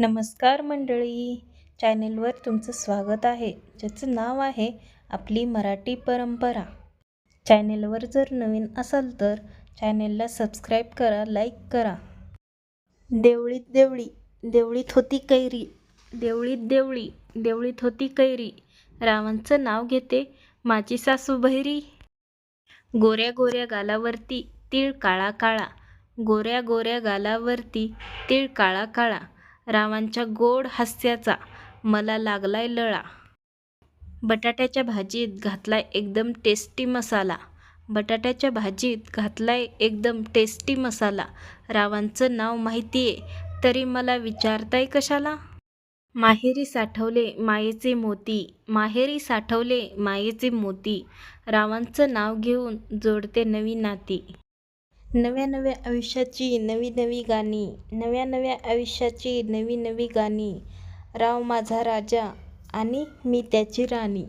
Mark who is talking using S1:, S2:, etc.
S1: नमस्कार मंडळी. चॅनेलवर तुमचं स्वागत आहे. ज्याचं नाव आहे आपली मराठी परंपरा. चॅनेलवर जर नवीन असाल तर चॅनेलला सबस्क्राईब करा लाईक करा. देवळीत देवळी देवळीत होती कैरी. देवळीत देवळी देवळीत होती कैरी. रावांचं नाव घेते माझी सासू बहिरी. गोऱ्या गोऱ्या गालावरती तीळ काळा काळा. गोऱ्या गोऱ्या गालावरती तीळ काळा काळा. रावांच्या गोड हास्याचा मला लागलाय लळा. बटाट्याच्या भाजीत घातलाय एकदम टेस्टी मसाला. बटाट्याच्या भाजीत घातलाय एकदम टेस्टी मसाला. रावांचं नाव माहिती आहे तरी मला विचारताय कशाला? माहेरी साठवले मायेचे मोती. माहेरी साठवले मायेचे मोती. रावांचं नाव घेऊन जोडते नवी नाती. नव्या नव्या आयुष्याची नवी नवी गाणी नव्या नव्या आयुष्याची नवी नवी गाणी. राव माझा राजा आणि मी त्याची राणी.